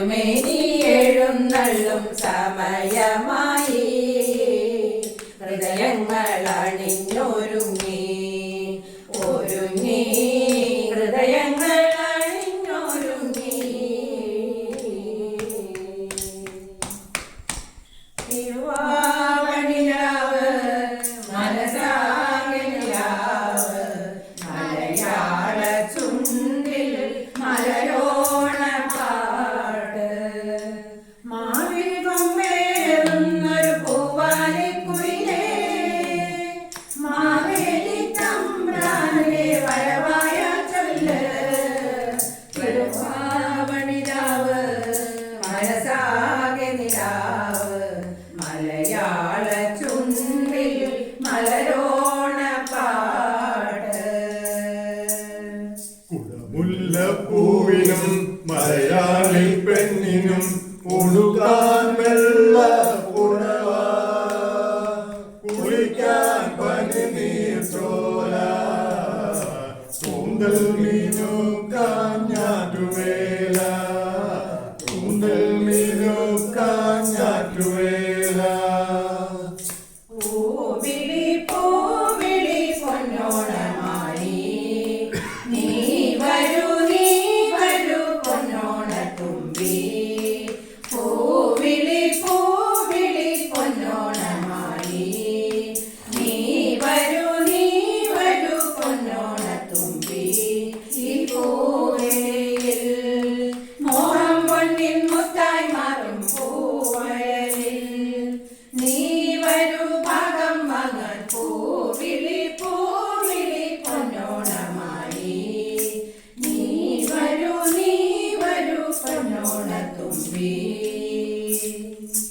നീയുമിനി എഴുന്നള്ളും സമയമായി ഹൃദയങ്ങളണിഞ്ഞ I don't know.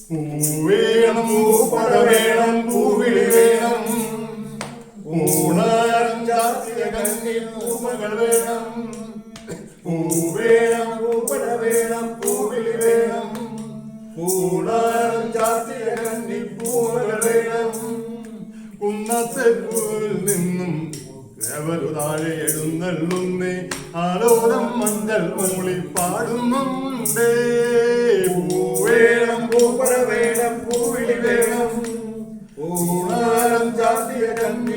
പൂവേണം പൂപ്പട വേണം പൂവിളി വേണം പൂമകൾ വേണം പൂവേണം പൂപ്പട വേണം പൂവിളി വേണം പൂടാരം ചാത്തിയ കണ്ണി പൂമകൾ വേണം കുന്നത്തെ പൂവിൽ നിന്നും രവലു മഞ്ഞൾ മൂളി പാടുന്നുണ്ടേ. கண்ணி